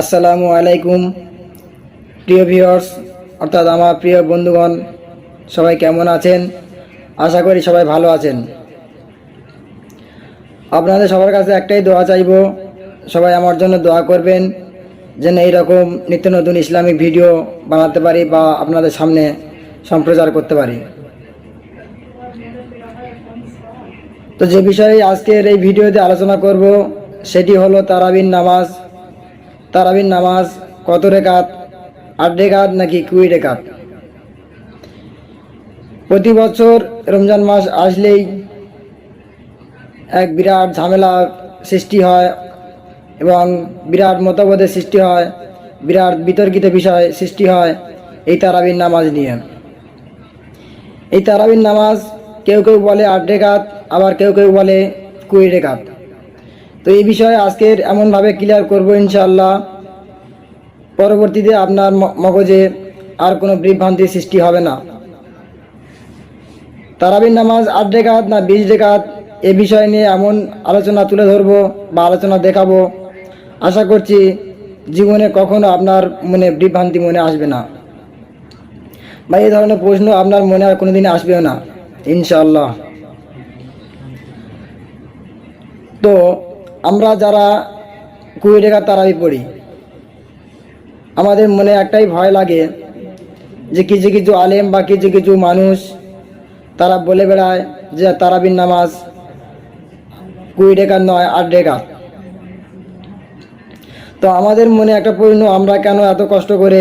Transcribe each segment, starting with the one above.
আসসালামু আলাইকুম। প্রিয় ভিউয়ার্স, অর্থাৎ আমার প্রিয় বন্ধুগণ, সবাই কেমন আছেন? আশা করি সবাই ভালো আছেন। আপনাদের সবার কাছে একটাই দোয়া চাইব, সবাই আমার জন্য দোয়া করবেন, যেন এইরকম নিত্য নতুন ইসলামিক ভিডিও বানাতে পারি বা আপনাদের সামনে সম্প্রচার করতে পারি। তো যে বিষয়ে আজকের এই ভিডিওতে আলোচনা করব, সেটি হলো তারাবিন নামাজ। তারাবিন নামাজ কত রেখাত? আট রেখাত নাকি কুড়ি রেখাত? প্রতি বছর রমজান মাস আসলেই এক বিরাট ঝামেলা সৃষ্টি হয় এবং বিরাট মতভেদের সৃষ্টি হয়, বিরাট বিতর্কিত বিষয় সৃষ্টি হয় এই তারাবিন নামাজ নিয়ে। এই তারাবিন নামাজ কেউ কেউ বলে আট রেখাত, আবার কেউ কেউ বলে কুড়ি রেখাত। তো এই বিষয়ে আজকের এমনভাবে ক্লিয়ার করব ইনশাল্লাহ পরবর্তীতে আপনার মগজে আর কোনো বিভ্রান্তির সৃষ্টি হবে না। তারাবির নামাজ আট রেখাত না বিশ রেখাত, এ বিষয় নিয়ে এমন আলোচনা তুলে ধরবো বা আলোচনা দেখাবো। আশা করছি জীবনে কখনো আপনার মনে বিভ্রান্তি মনে আসবে না। বা এই ধরনের প্রশ্ন আপনার মনে আর কোনোদিন আসবেও না ইনশাল্লাহ তো আমরা যারা কুড়ি রেখা তারাবি পড়ি, আমাদের মনে একটাই ভয় লাগে যে কিছু কিছু আলেম বা কিছু কিছু মানুষ তারা বলে বেড়ায় যে তারাবির নামাজ কুড়ি রেখার নয় আট রেখা তো আমাদের মনে একটা প্রশ্ন, আমরা কেন এত কষ্ট করে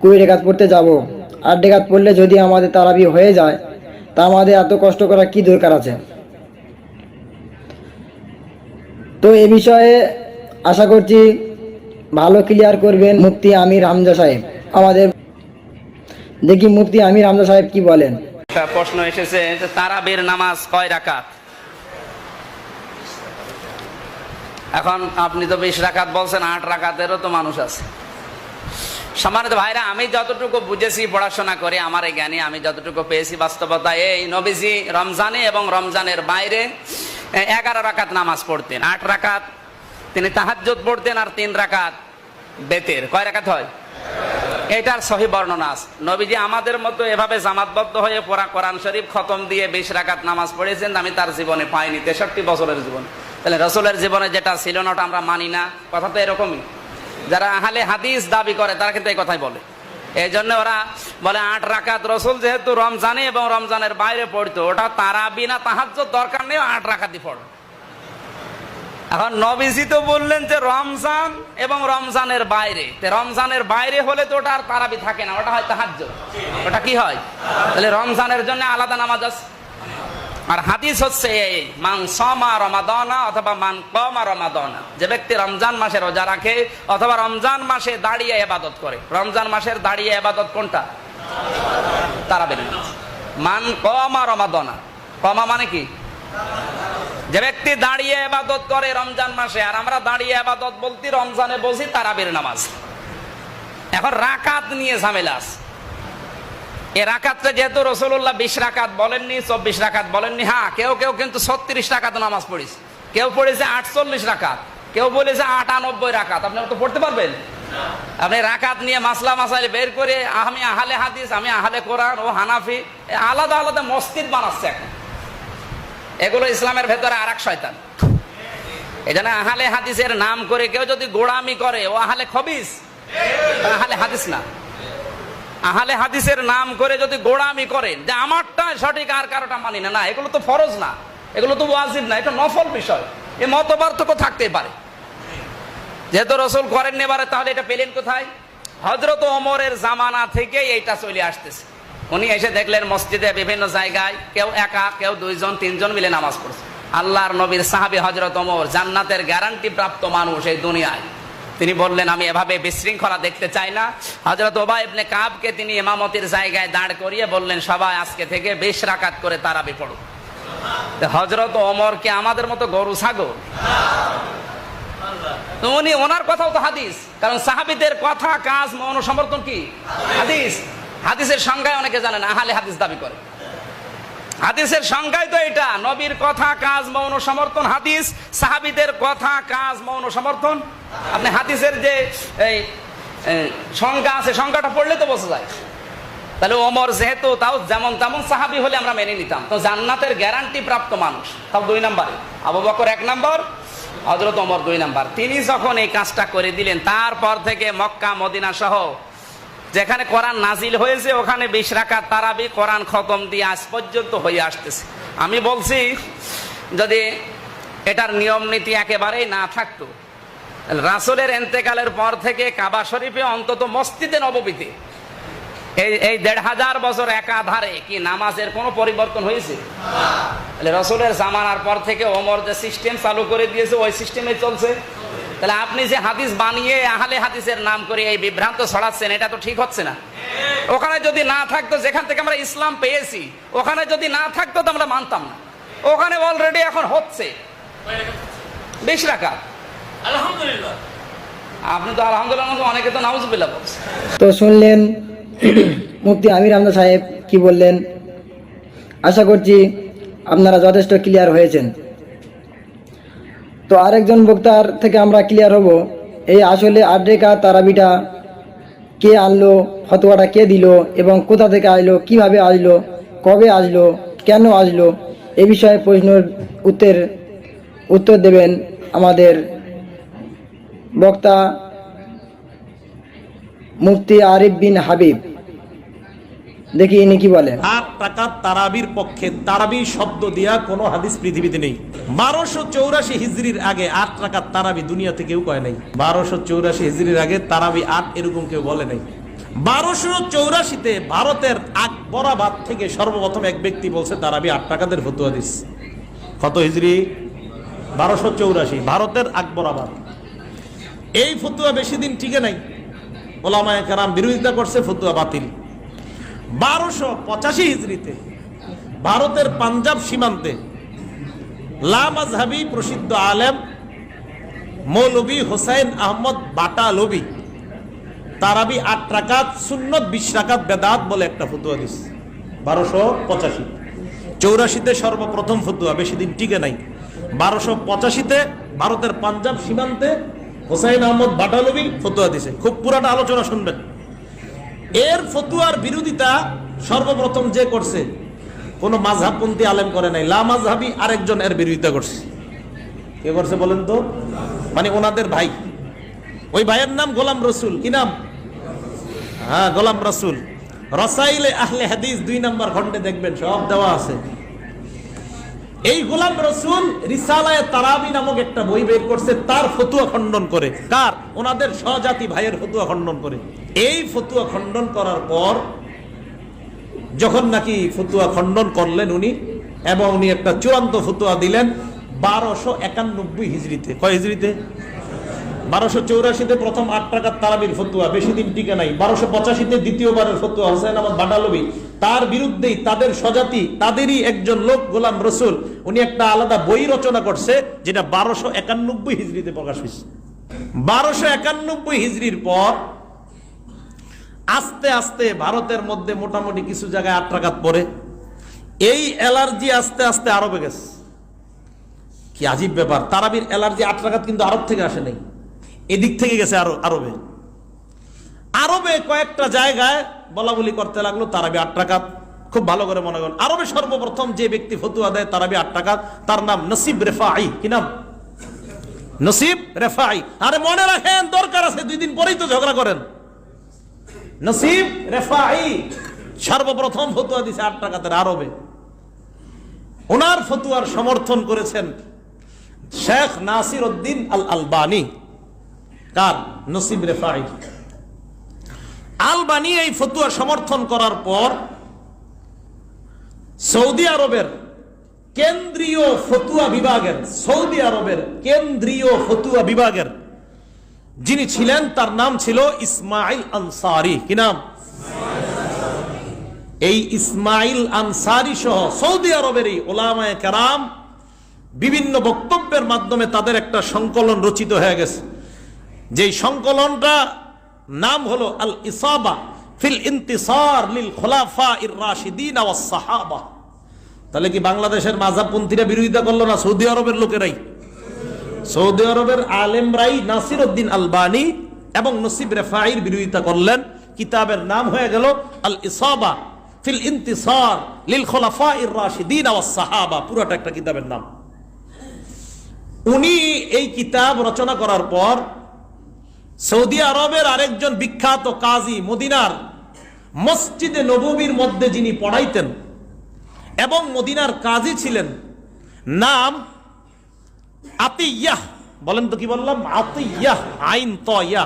কুড়ি রেখাত পড়তে যাব? আট রেখাত পড়লে যদি আমাদের তারাবি হয়ে যায়, তা আমাদের এত কষ্ট করার কি দরকার আছে? তো এ বিষয়ে আশা করছি ভালো ক্লিয়ার করবেন মুফতি আমির হামজা সাহেব। আমাদের দেখি মুফতি আমির হামজা সাহেব কি বলেন। প্রশ্ন এসেছে যে তারাবির নামাজ কয় রাকাত? এখন আপনি তো বিশ রাকাত বলছেন, আট রাকাতেরও তো মানুষ আছে। সম্মানিত ভাইরা, আমি যতটুকু বুঝেছি, পড়াশোনা করে, আমার এই জ্ঞানী আমি যতটুকু পেয়েছি বাস্তবতা এই নবীজি রমজানে এবং রমজানের বাইরে এগারো রাকাত নামাজ পড়তেন, আট রাকাত, তিনি তাহাজ্জুদ পড়তেন আর তিন রাকাত বেতের। কয় রাকাত হয়? এটার সহি বর্ণনা আছে। নবীজি আমাদের মতো এভাবে জামাতবদ্ধ হয়ে পড়া কোরআন শরীফ খতম দিয়ে বিশ রাকাত নামাজ পড়েছেন, আমি তার জীবনে পাইনি, তেষট্টি বছরের জীবন। তাহলে রসুলের জীবনে যেটা ছিল না, ওটা আমরা মানি না। কথা তো এরকমই। যারা আহলে হাদিস দাবি করে, তারা কিন্তু এই কথাই বলে। এই জন্য ওরা বলে আট রাকাত রসুল যেহেতু রমজানে এবং রমজানের বাইরে পড়তো, ওটা তারা বিনা তাহার দরকার নেই, আট রাকাতই পড়ো। এখন নবীজি তো বললেন যে রমজান এবং রমজানের বাইরে রমজানের বাইরে হলে তো ওটা আর তারাবি থাকে না, ওটা হয় তাহাজ ওটা কি হয়? তাহলে রমজানের জন্য আলাদা নামাজ আছে। আর হাদিস হচ্ছে এই, মান সমা রমাদনা অথবা মান কমা রমাদনা। যে ব্যক্তি রমজান মাসে রোজা রাখে অথবা রমজান মাসে দাঁড়িয়ে এবাদত করে। রমজান মাসের দাঁড়িয়ে এবাদত কোনটা? তারাবির। মান কমা রমাদনা। কমা মানে কি? যে ব্যক্তি দাঁড়িয়ে এবাদত করে রমজান মাসে, আর আমরা দাঁড়িয়ে এবাদত বলতে রমজানে বলছি তারাবির নামাজ। এখন রাকাত নিয়ে ঝামেলা আছে। এ রাকাতটা যেহেতু রসুল্লাহ বিশ রাকাত বলেননি, চব্বিশ রাকাত বলেননি। হ্যাঁ কেউ কেউ কিন্তু ছত্রিশ রাকাত নামাজ পড়েছে। কেউ পড়েছে আটচল্লিশ রাকাত, কেউ বলেছে আটানব্বই রাকাত। আপনি তো পড়তে পারবেন? আপনি রাকাত নিয়ে মাসলা মাসাইল বের করে, আমি আহলে হাদিস, আমি আহলে কোরআন, ও হানাফি আলাদা আলাদা মসজিদ বানাচ্ছে এখন। এগুলো ইসলামের ভেতরে আর এক শয়তান। এই জন্য আহলে হাদিসের নাম করে কেউ যদি গোড়ামি করে, ও আহলে খবিস আহলে হাদিস না। আহলে হাদিসের নাম করে যদি গোড়ামি করেন, যে আমারটা সঠিক আর কারোটা মানি না না, এগুলো তো ফরজ না, এগুলো তো ওয়াজিব না, এটা নফল বিষয়, এ মত পার্থক্য থাকতেই পারে। যেহেতু রসুল করেননি এবারে, তাহলে এটা পেলেন কোথায়? হজরত ওমরের জামানা থেকে এইটা চলে আসতেছে। উনি এসে দেখলেন মসজিদে বিভিন্ন জায়গায় কেউ একা, কেউ দুইজন, তিনজন মিলে নামাজ পড়ছে। আল্লাহর নবীর সাহাবি হজরত ওমর জান্নাতের গ্যারান্টি প্রাপ্ত মানুষ এই দুনিয়ায়। তিনি বললেন, আমি এভাবে বিশৃঙ্খলা দেখতে চাই না। হজরত ওবা ইবনে কাবকে তিনি ইমামতির জায়গায় দাঁড় করিয়ে বললেন, সবাই আজকে থেকে বেশ রাকাত করে তারাবি পড়ো। হজরত ওমর কি আমাদের মতো গরু ছাগল? উনি, ওনার কথাও তো হাদিস। কারণ সাহাবিদের কথা, কাজ অনুসমর্থন কি? হাদিস। হাদিসের সংজ্ঞায় অনেকে জানেন, আহালে হাদিস দাবি করে। হাদিসের সংজ্ঞাই তো এটা, নবীর কথা, কাজ, মৌন, সমর্থন, হাদিস। সাহাবিদের কথা, কাজ, মৌন, সমর্থন। আপনি হাদিসের যে এই সংজ্ঞা আছে, সংজ্ঞাটা পড়লে তো বোঝা যায়। তাহলে ওমর যেহেতু তাও যেমন তেমন সাহাবি হলে আমরা মেনে নিতাম। তো জান্নাতের গ্যারান্টি প্রাপ্ত মানুষ, তাও দুই নাম্বারে। আবু বকর এক নাম্বার হজরত ওমর দুই নাম্বার। তিনি যখন এই কাজটা করে দিলেন, তারপর থেকে মক্কা, মদিনা সহ যেখানে কোরআন নাজিল হয়েছে, ওখানে বিশ রাকাত তারাবি কোরআন খতম দিয়ে আজ পর্যন্ত হয়ে আসতেছে। আমি বলছি, যদি এটার নিয়ম নীতি একেবারেই না থাকতো রাসুলের এন্তেকালের পর থেকে কাবা শরীফে অন্তত মসজিদে নববীতে এই এই দেড় হাজার বছর একাধারে কি নামাজের কোনো পরিবর্তন হয়েছে? রসুলের জামানার পর থেকে ওমর যে সিস্টেম চালু করে দিয়েছে, ওই সিস্টেমে চলছে? তাহলে আপনি যে হাদিস বানিয়ে আহলে হাদিসের নাম করে এই বিভ্রান্ত ছড়াচ্ছেন এটা তো ঠিক হচ্ছে না। ওখানে যদি না থাকতো যেখান থেকে আমরা ইসলাম পেয়েছি ওখানে যদি না থাকতো তো আমরা মানতাম না। ওখানে অলরেডি এখন হচ্ছে। বেশ রাখা। আলহামদুলিল্লাহ। আপনি তো আলহামদুলিল্লাহ অনেকে তো নাউজুবিল্লাহ বলছে। তো শুনলেন মুফতি আমির আহমদ সাহেব কি বললেন? আশা করছি আপনারা যথেষ্ট ক্লিয়ার হয়েছেন। তো আরেকজন বক্তার থেকে আমরা ক্লিয়ার হব। এই আসলে আড্রেকা তারাবিটা কে আনলো, ফতোয়াটা কে দিল এবং কোথা থেকে আসলো কীভাবে আসলো কবে আসলো, কেন আসলো, এ বিষয়ে প্রশ্নের উত্তর উত্তর দেবেন আমাদের বক্তা মুফতি আরিফ বিন হাবিব। দেখি ইনি কি বলেন। আট টাকা তারাবির পক্ষে তারাবি শব্দ দিয়া কোনো হাদিস পৃথিবীতে নেই। বারোশো চৌরাশি হিজড়ির আগে আট টাকা তারাবি দুনিয়াতে কেউ কয় নাই। বারোশো চৌরাশি হিজড়ির আগে তারাবি আট এরকম কেউ বলে নাই। বারোশো চৌরাশিতে ভারতের আকবরাবাদ থেকে সর্বপ্রথম এক ব্যক্তি বলছে, তারাবি আট টাকাদের ফতুয়া দিস। কত হিজড়ি বারোশো চৌরাশি, ভারতের আকবরাবাদ। এই ফতুয়া বেশি দিন টিকে নাই। ওলামায় কারাম বিরোধিতা করছে, ফতুয়া বাতিল। বারোশো পঁচাশি হিজড়িতে, ভারতের পাঞ্জাব সীমান্তে লামাজহাবি প্রসিদ্ধ আলেম মৌলবী হোসাইন আহমদ বাটা লবি, তারাবি আট রাকাত, সুন্নত বিশ রাকাত বেদাত বলে একটা ফতুয়া দিস বারোশো পঁচাশি। চৌরাশিতে সর্বপ্রথম ফতুয়া, বেশি দিন টিকে নাই। বারোশো পঁচাশিতে ভারতের পাঞ্জাব সীমান্তে হোসাইন আহমদ বাটালবি ফতুয়া দিছে। খুব পুরাটা আলোচনা শুনবেন। এর ফতুয়ার বিরোধিতা সর্বপ্রথম যে করছে, কোন মাঝহাবপন্থী আলেম করে নাই, লা মাঝহাবি আরেকজন এর বিরোধিতা করছে। কে করছে বলেন তো? মানে ওনাদের ভাই। ওই ভাইয়ের নাম গোলাম রসুল, কি নাম? হ্যাঁ গোলাম রসুল। রসাইলে আহলে হাদিস দুই নম্বর খন্ডে দেখবেন, সব দেওয়া আছে। এই গোলাম রসুল রিসালায় তারাবি নামক একটা বই বের করছে, তার ফতুয়া খণ্ডন করে। কার? ওনাদের স্বজাতি ভাইয়ের ফতুয়া খণ্ডন করে। এই ফতুয়া খণ্ডন করার পর যখন নাকি ফতুয়া খণ্ডন করলেন উনি, এবং উনি একটা চূড়ান্ত ফতুয়া দিলেন, বারোশো একানব্বই হিজড়িতে। কয় হিজড়িতে? বারোশো চৌরাশিতে প্রথম আট টাকার তারাবির ফতুয়া, বেশি দিন টিকে নাই। বারোশো পঁচাশিতে দ্বিতীয়বারের ফতুয়া হোসেন আহমদ বাটালবি তার বিরুদ্ধেই তাদের স্বজাতি, তাদেরই একজন লোক, গোলাম রসুল। উনি একটা আলাদা বই রচনা করছে, যেটা বারোশো একানব্বই হিজড়িতে প্রকাশ হয়েছে। বারোশো একানব্বই হিজড়ির পর আস্তে আস্তে ভারতের মধ্যে মোটামুটি কিছু জায়গায় আট টাকাত পড়ে। এই অ্যালার্জি আস্তে আস্তে আরবে গেছে। কি আজীব ব্যাপার, তারাবির অ্যালার্জি আট টাকাত কিন্তু আরব থেকে আসে নাই। এদিক থেকে গেছে আরও, আরবে। আরবে কয়েকটা জায়গায় বলা বলি করতে লাগল, তারাবি আট টাকাত খুব ভালো করে মনে করেন। আরবে সর্বপ্রথম যে ব্যক্তি ফতুয়া দেয় তারাবি আট টাকাত তার নাম নসিব রেফাই কি নাম? নসিব রেফাই আরে মনে রাখেন, দরকার আছে, দুই দিন পরেই তো ঝগড়া করেন। নসিব রেফাই সর্বপ্রথম ফতুয়া দিছে আট টাকাতের আরবে। ওনার ফতুয়ার সমর্থন করেছেন শেখ নাসির উদ্দিন আল আলবানি কার? নসিব রেফাই আলবানি এই ফতুয়া সমর্থন করার পর সৌদি আরবের কেন্দ্রীয় ফতুয়া বিভাগের, সৌদি আরবের কেন্দ্রীয় ফতুয়া বিভাগের যিনি ছিলেন, তার নাম ছিল ইসমাইল আনসারি। কি নাম? এই ইসমাইল আনসারি সহ সৌদি আরবের এই ওলামায় কারাম বিভিন্ন বক্তব্যের মাধ্যমে তাদের একটা সংকলন রচিত হয়ে গেছে। যেই সংকলনটা নাম হলো আল ইসাবা ফিল ইন্তিসার লিল খোলাফা ইর রাশিদিন সাহাবা। তাহলে কি বাংলাদেশের মাঝাবপন্থীরা বিরোধিতা করল না সৌদি আরবের লোকেরাই? সৌদি আরবের আলেমরাই নাসির উদ্দিন আলবানি এবং নসিব রেফাইর বিরোধিতা করলেন। কিতাবের নাম হয়ে গেল আল ইসাবা ফিল ইন্তিসার লিল খোলাফা ইর রাশিদিন সাহাবা। পুরোটা একটা কিতাবের নাম। উনি এই কিতাব রচনা করার পর সৌদি আরবের আরেকজন বিখ্যাত কাজী মদিনার মসজিদে নববীর মধ্যে যিনি পড়াইতেন এবং মদিনার কাজী ছিলেন, নাম আতিয়াহ। বলেন তো কি বললাম? আতিয়াহ, আইন তয়া।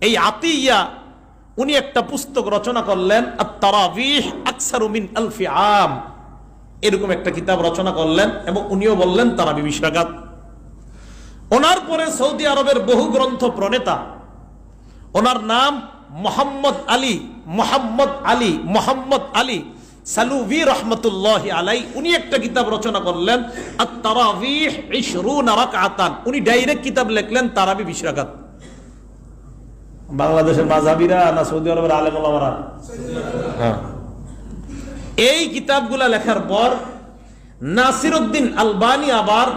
এই আতিয়া উনি একটা পুস্তক রচনা করলেন তারাবিহ মিন আলফি আম। এরকম একটা কিতাব রচনা করলেন এবং উনিও বললেন, তারাবি বিশ রাকাত ওনার পরে সৌদি আরবের বহু গ্রন্থ প্রণেতা। ওনার নাম মোহাম্মদ আলী মোহাম্মদ আলী মোহাম্মদ আলী সালুভি রহমতুল্লাহ আলাই উনি একটা কিতাব রচনা করলেন রাকাতান। উনি ডাইরেক্ট কিতাব লিখলেন তারাবি বিশ রাকাত। বাংলাদেশের মাঝাবিরা না সৌদি আরবের আলেম হ্যাঁ। এই কিতাবগুলা লেখার পর নাসিরউদ্দিন আলবানি আবার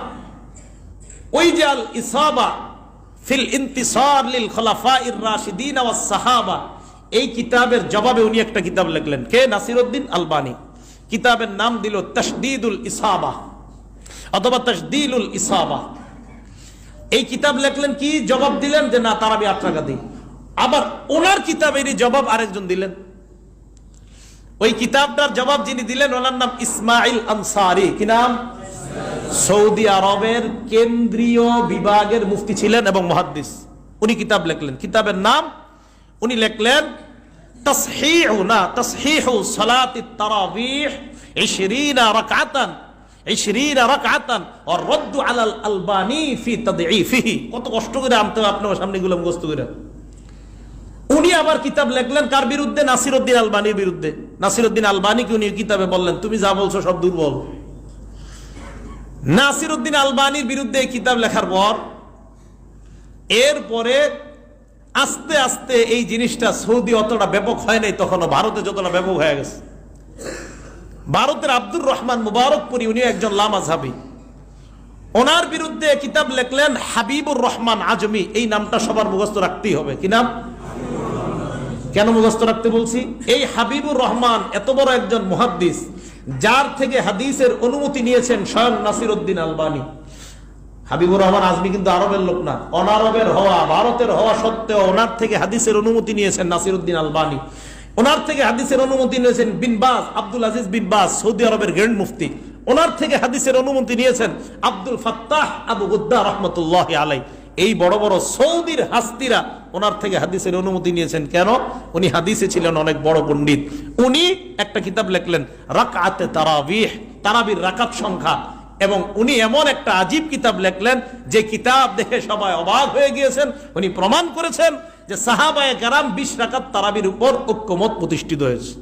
ওই যে আল ইসাবা ফিল ইন্তিসার লিল খলাফা ইর রাশিদিন ওয়াস সাহাবা। এই কিতাবের জবাবে উনি একটা কিতাব লিখলেন। কে? নাসিরউদ্দিন আলবানি। কিতাবের নাম দিল তশদিদুল ইসাবা অথবা তশদিলুল ইসাবা। এই কিতাব লেখলেন কি? জবাব দিলেন যে না তারাবি আট টাকা দিই আবার ওনার কিতাবেরই জবাব আরেকজন দিলেন। ওই কিতাবটার জবাব যিনি দিলেন, ওনার নাম ইসমাইল আনসারি। কি নাম? সৌদি আরবের কেন্দ্রীয় বিভাগের মুফতি ছিলেন এবং মহাদ্দিস। উনি কিতাব লিখলেন। কিতাবের নাম উনি লিখলেন, তসহিহু না, তসহিহু সালাতি তারাবিহ 20 রাকাতান 20 রাকাতান আর রদ্দু আলাল আলবানি ফি কত কষ্ট করে আপনার সামনে করে। উনি আবার কিতাব লিখলেন কার বিরুদ্ধে? নাসিরউদ্দিন আলবানির বিরুদ্ধে। নাসিরউদ্দিন আলবানিকে উনি কিতাবে বললেন, তুমি যা বলছো সব দুর্বল। নাসিরউদ্দিন আলবানির বিরুদ্ধে এই কিতাব লেখার পর, এরপরে আস্তে আস্তে এই জিনিসটা সৌদি অতটা ব্যাপক হয় নাই, তখনও ভারতে যতটা ব্যাপক হয়ে গেছে। ভারতের আব্দুর রহমান মুবারকপুরি উনি একজন লামাঝাবি ওনার বিরুদ্ধে কিতাব লেখলেন, হাবিবুর রহমান আজমি, এই নামটা সবার মুখস্থ রাখতেই হবে। কি নাম? কেন মুখস্থ রাখতে বলছি? এই হাবিবুর রহমান এত বড় একজন মুহাদ্দিস যার থেকে হাদিসের অনুমতি নিয়েছেন স্বয়ং নাসির উদ্দিন আলবানি। হাবিবুর রহমান আজমি কিন্তু আরবের লোক না, অনারবের হওয়া, ভারতের হওয়া সত্ত্বেও ওনার থেকে হাদিসের অনুমতি নিয়েছেন নাসির উদ্দিন আলবানি। ওনার থেকে হাদিসের অনুমতি নিয়েছেন বিন বাজ আব্দুল আজিজ বিন বাজ সৌদি আরবের গ্র্যান্ড মুফতি। ওনার থেকে হাদিসের অনুমতি নিয়েছেন আব্দুল ফাত্তাহ আবু গুদ্দা রহমতুল্লাহ আলাই এই বড় বড় সৌদির হাস্তিরা ওনার থেকে হাদিসের অনুমতি নিয়েছেন। কেন? উনি হাদিসে ছিলেন অনেক বড় পণ্ডিত। উনি একটা কিতাব লিখলেন, রাকাতে তারাবিহ, তারাবির রাকাত সংখ্যা। এবং উনি এমন একটা আজীব কিতাব লিখলেন, যে কিতাব দেখে সবাই অবাক হয়ে গিয়েছেন। উনি প্রমাণ করেছেন যে সাহাবায় কারাম বিশ রাকাত তারাবির উপর ঐক্যমত প্রতিষ্ঠিত হয়েছে।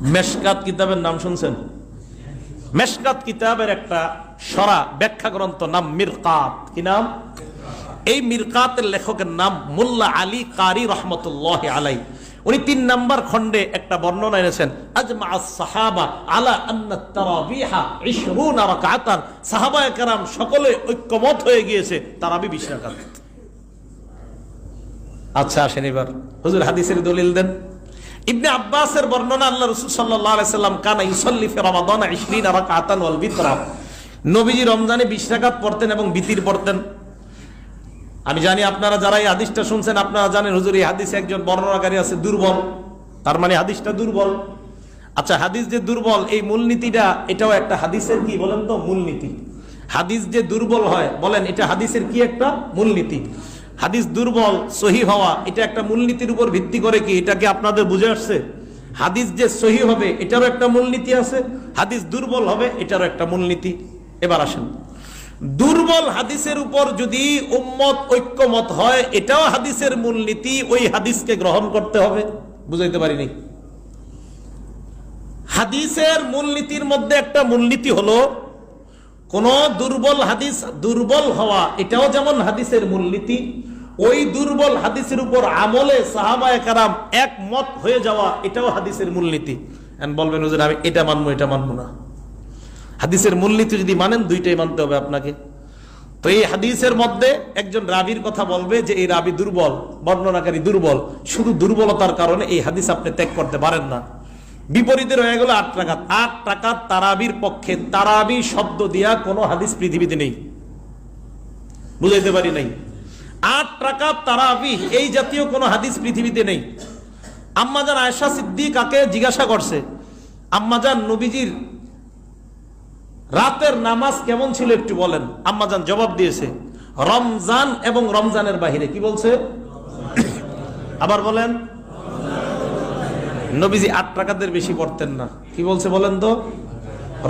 মেশকাত কিতাবের নাম শুনছেন? মেশকাত কিতাবের একটা সরা ব্যাখ্যা গ্রন্থ নাম মিরকাত। কি নাম? এই মিরকাতের লেখকের নাম মোল্লা আলী কারি রহমতুল্লাহ আলাই উনি তিন নাম্বার খণ্ডে একটা বর্ণনা এনেছেন আজমা সাহাবা আলা আন্না তারাবিহা 20 রাকাতান। সাহাবায়ে কেরাম সকলে ঐক্যমত হয়ে গিয়েছে, তারাবি 20 রাকাত। আচ্ছা আসেন এবার। হুজুর, হাদিসের দলিল দেন। ইবনে আব্বাসের বর্ণনা আল্লাহ রসুল সাল্লাল্লাহু আলাইহি সাল্লাম, কানা ইউসাল্লি ফি রমাদান 20 রাকাতান ওয়াল বিতরা। নবীজি রমজানে 20 রাকাত পড়তেন এবং বিতির পড়তেন। আমি জানি আপনারা যারা এই হাদিসটা শুনছেন, আপনারা জানেন হুজুর, এই হাদিসে একজন বর্ণনাকারী আছে দুর্বল। তার মানে হাদিসটা দুর্বল। আচ্ছা হাদিস যে দুর্বল, এই মূলনীতিটা, এটাও একটা হাদিসের কি বলেন তো? মূলনীতি। হাদিস যে দুর্বল হয়, বলেন, এটা হাদিসের কি একটা মূলনীতি? হাদিস দুর্বল, সহি হওয়া, এটা একটা মূলনীতির উপর ভিত্তি করে কি? এটাকে আপনাদের বুঝে আসছে? হাদিস যে সহি হবে, এটারও একটা মূলনীতি আছে। হাদিস দুর্বল হবে, এটারও একটা মূলনীতি। এবার আসেন। দুর্বল হাদিসের উপর যদি উম্মত ঐক্যমত হয়, এটাও হাদিসের মূলনীতি, ওই হাদিসকে গ্রহণ করতে হবে। বুঝাইতে পারিনি। হাদিসের মূলনীতির মধ্যে একটা মূলনীতি হলো, কোন দুর্বল হাদিস দুর্বল হওয়া, এটাও যেমন হাদিসের মূলনীতি, ওই দুর্বল হাদিসের উপর আমলে সাহাবায়ে কারাম একমত হয়ে যাওয়া, এটাও হাদিসের মূলনীতি। বলবেন আমি এটা মানবো এটা মানবো না। হাদিসের মূলনীতি যদি মানেন, দুইটাই মানতে হবে আপনাকে। তো এই হাদিসের মধ্যে একজন রাবির কথা বলবে যে, এই রাবি দুর্বল, বর্ণনাকারী দুর্বল। শুধু দুর্বলতার কারণে এই হাদিস আপনি ত্যাগ করতে পারেন না। বিপরীতে রয়ে গেল আট টাকা আট টাকাত তারাবির পক্ষে। তারাবি শব্দ দিয়া কোনো হাদিস পৃথিবীতে নেই। বুঝাইতে পারি নাই। আট টাকা তারাবি, এই জাতীয় কোনো হাদিস পৃথিবীতে নেই। আম্মাজান আয়সা সিদ্দিকাকে জিজ্ঞাসা করছে, আম্মাজান নবীজির রাতের নামাজ কেমন ছিল একটু বলেন। আম্মাজান জবাব দিয়েছে, রমজান এবং রমজানের বাহিরে কি বলছে? আবার বলেন, নবীজি আট টাকাদের বেশি পড়তেন না। কি বলছে বলেন তো?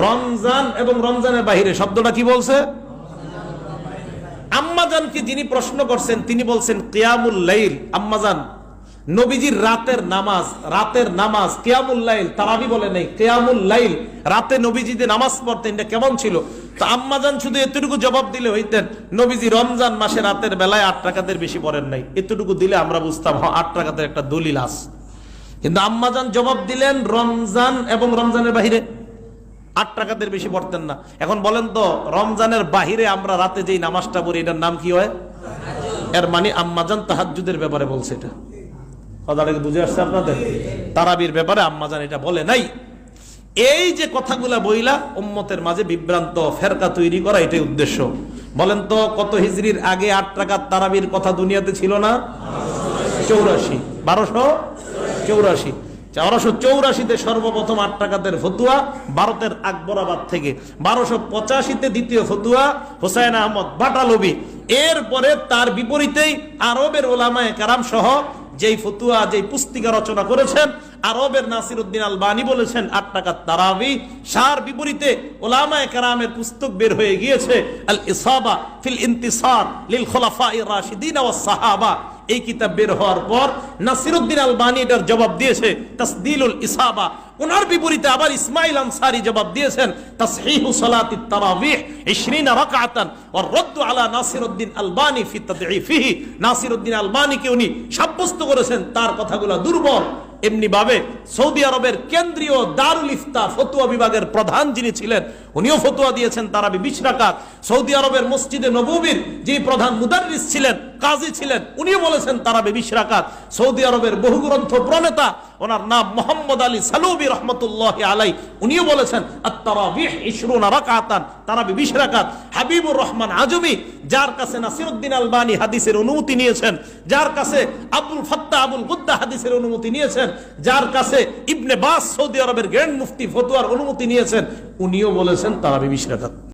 রমজান এবং রমজানের বাহিরে শব্দটা কি বলছে? আম্মাজানকে যিনি প্রশ্ন করছেন, তিনি বলছেন, কিয়ামুল লাইল। আম্মাজান নবীজির রাতের নামাজ রাতের নামাজ, কিয়ামুল লাইল, তারাবি বলে নেই, কেয়ামুল লাইল, রাতে নবীজিতে নামাজ পড়তেন এটা কেমন ছিল? তো আম্মাজান শুধু এতটুকু জবাব দিলে হইতেন, নবীজি রমজান মাসে রাতের বেলায় আট টাকাদের বেশি পড়েন নাই। এতটুকু দিলে আমরা বুঝতাম হ্যাঁ আট টাকাদের একটা দলিল আস কিন্তু আম্মাজান জবাব দিলেন, রমজান এবং রমজানের বাহিরে আট টাকাদের বেশি পড়তেন না। এখন বলেন তো, রমজানের বাহিরে আমরা রাতে যেই নামাজটা পড়ি, এটার নাম কি হয়? এর মানে আম্মাজান তাহাজ্জুদের ব্যাপারে বলছে এটা। কথাটা কি বুঝে আসছে আপনাদের? তারাবির ব্যাপারে আম্মাজান এটা বলে নাই। এই যে কথাগুলা বইলা উম্মতের মাঝে বিভ্রান্ত, ফেরকা তৈরি করা এটাই উদ্দেশ্য। বলেন তো, কত হিজরির আগে আট টাকার তারাবির কথা দুনিয়াতে ছিল না? চৌরাশি। বারোশো? চৌরাশি। বারোশো চৌরাশিতে সর্বপ্রথম আট টাকাতের ফতুয়া ভারতের আকবরাবাদ থেকে। বারোশো পঁচাশিতে দ্বিতীয় ফতুয়া হোসাইন আহমদ বাটালবি। এরপরে তার বিপরীতেই আরবের ওলামায় কারাম সহ যেই ফতুয়া, যেই পুস্তিকা রচনা করেছেন আরবের নাসির উদ্দিন বাণী বলেছেন, আট টাকার তারাবি, সার বিপরীতে ওলামায় কারামের পুস্তক বের হয়ে গিয়েছে, আল ইসাবা ফিল ইন্তিসার লিল খোলাফা রাশিদিন ও সাহাবা। এই কিতাব বের হওয়ার পর নাসিরুদ্দিন আলবানি এটার জবাব দিয়েছে, তাসদিলুল ইসাবা। ওনার বিপরীতে আবার ইসমাইল আনসারি জবাব দিয়েছেন, তাসহিহু সালাতি তারাবিহ 20 রাকাতান ওয়ার রদ্দু আলা নাসিরুদ্দিন আলবানি ফি তাদঈফিহি। নাসিরুদ্দিন আলবানিকে উনি সাব্যস্ত করেছেন, তার কথাগুলো দুর্বল। এমনি ভাবে সৌদি আরবের কেন্দ্রীয় দারুল ইফতা ফতুয়া বিভাগের প্রধান যিনি ছিলেন, উনিও ফতুয়া দিয়েছেন তারাবি বিশ রাকাত। সৌদি আরবের মসজিদে নববীর যিনি প্রধান মুদাররিস ছিলেন কাজী ছিলেন। উনিও বলেছেন তারাবি বিশ রাকাত সৌদি আরবের বহু গ্রন্থ প্রণেতা, ওনার নাম মোহাম্মদ আলী সালুবি রহমতুল্লাহ আলাই। উনিও বলেছেন তারাবি বিশ রাকাত হাবিবুর রহমান আজমি, যার কাছে নাসিরউদ্দিন আলবানী হাদিসের অনুমতি নিয়েছেন, যার কাছে আব্দুল ফাত্তা আবুল হাদিসের অনুমতি নিয়েছেন, যার কাছে ইবনে বাস সৌদি আরবের গ্র্যান্ড মুফতি ফতুয়ার অনুমতি নিয়েছেন, উনিও বলেছেন তারাবি বিশ রাকাত